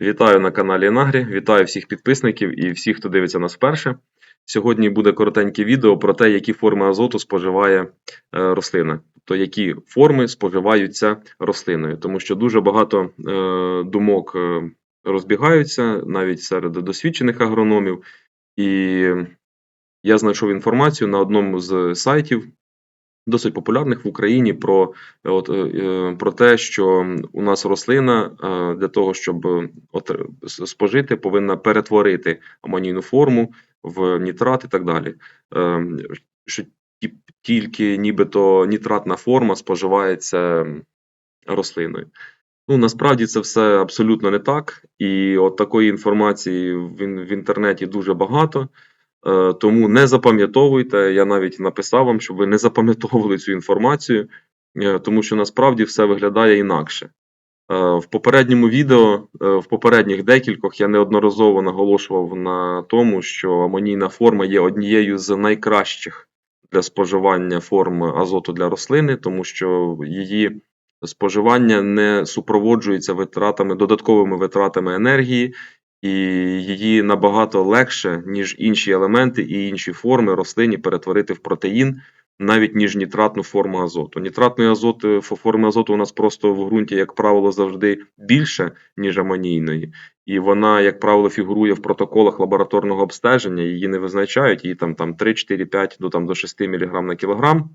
Вітаю на каналі Енагрі, вітаю всіх підписників і всіх, хто дивиться нас вперше. Сьогодні буде коротеньке відео про те, які форми азоту споживає е, рослина, тобто які форми споживаються рослиною, тому що дуже багато е, думок е, розбігаються навіть серед досвідчених агрономів. І я знайшов інформацію на одному з сайтів, досить популярних в Україні, про, от, е, е, про те, що у нас рослина е, для того, щоб е, от, е, спожити, повинна перетворити амонійну форму в нітрат і так далі. Е, Що тільки нібито нітратна форма споживається рослиною. Ну, насправді це все абсолютно не так, і от такої інформації в інтернеті дуже багато. Е, Тому не запам'ятовуйте. Я навіть написав вам, щоб ви не запам'ятовували цю інформацію, е, тому що насправді все виглядає інакше. Е, В попередньому відео, в попередніх декількох, я неодноразово наголошував на тому, що амонійна форма є однією з найкращих для споживання форм азоту для рослини, тому що її споживання не супроводжується витратами, додатковими витратами енергії, і її набагато легше, ніж інші елементи і інші форми рослині перетворити в протеїн, навіть ніж нітратну форму азоту. Нітратної азот, е, форми азоту у нас просто в ґрунті, як правило, завжди більше, ніж амонійної. І вона, як правило, фігурує в протоколах лабораторного обстеження, її не визначають, її там, там 3, 4, 5 до, там, до 6 мг на кілограм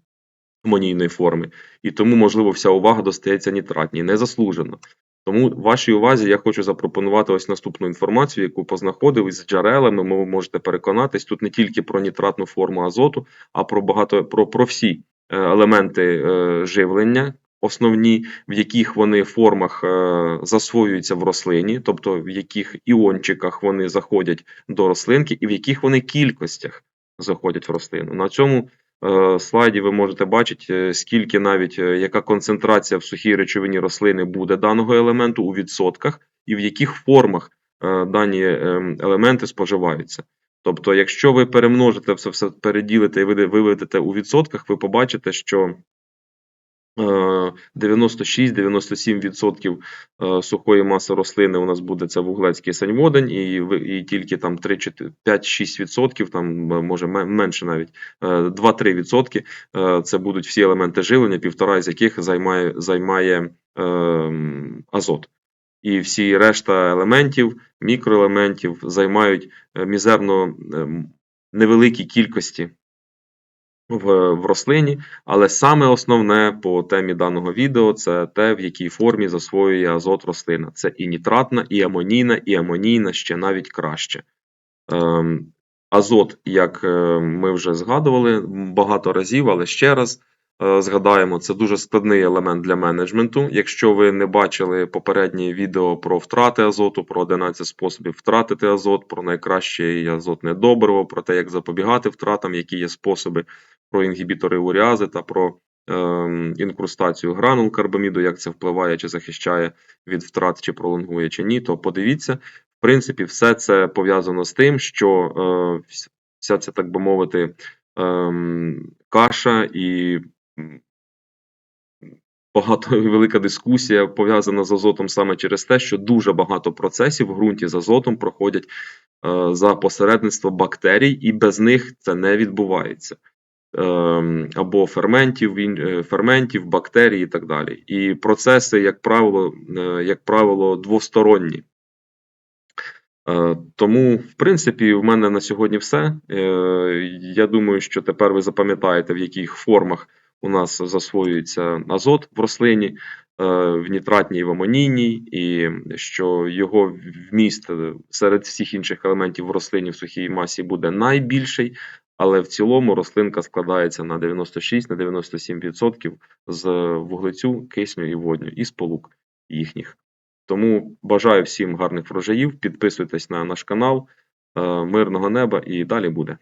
амонійної форми, і тому, можливо, вся увага достається нітратній, незаслужено. Тому вашій увазі я хочу запропонувати ось наступну інформацію, яку познаходив із джерелами. Ви можете переконатись тут не тільки про нітратну форму азоту, а про багато про, про всі е, елементи е, живлення, основні, в яких вони формах е, засвоюються в рослині, тобто в яких іончиках вони заходять до рослинки, і в яких вони кількостях заходять в рослину. На цьому слайді ви можете бачити, е, скільки навіть е, яка концентрація в сухій речовині рослини буде даного елементу у відсотках, і в яких формах е, дані е, елементи споживаються. Тобто, якщо ви перемножите все, все переділите і виведете у відсотках, ви побачите, що е, 96-97% е, сухої маси рослини у нас буде це вуглецький саньводень, і, і тільки там 5-6%, там е, може менше навіть е, 2-3% е, це будуть всі елементи живлення, півтора з яких займає, займає е, азот. І всі решта елементів, мікроелементів займають е, мізерно е, невеликі кількості в, в рослині, але саме основне по темі даного відео це те, в якій формі засвоює азот рослина. Це і нітратна, і амонійна, і амонійна ще навіть краще. Ем, азот, як е, ми вже згадували багато разів, але ще раз е, згадаємо, це дуже складний елемент для менеджменту. Якщо ви не бачили попереднє відео про втрати азоту, про 11 способів втратити азот, про найкраще азотне добриво, про те, як запобігати втратам, які є способи, про інгібітори уріази та про ем, інкрустацію гранул карбаміду, як це впливає чи захищає від втрат, чи пролонгує, чи ні, то подивіться. В принципі, все це пов'язано з тим, що е, вся ця, так би мовити, ем, каша і багато велика дискусія пов'язана з азотом саме через те, що дуже багато процесів в ґрунті з азотом проходять е, за посередництво бактерій, і без них це не відбувається. Ем, або ферментів, е, ферментів, бактерій і так далі. І процеси, як правило, е, як правило, двосторонні. Е, Тому, в принципі, в мене на сьогодні все. Я думаю, що тепер ви запам'ятаєте, в яких формах у нас засвоюється азот в рослині, в нітратній в амонійній, і що його вміст серед всіх інших елементів в рослині в сухій масі буде найбільший, але в цілому рослинка складається на 96-97% з вуглецю, кисню і водню, і сполук їхніх. Тому бажаю всім гарних врожаїв. Підписуйтесь на наш канал. Е, Мирного неба і далі буде.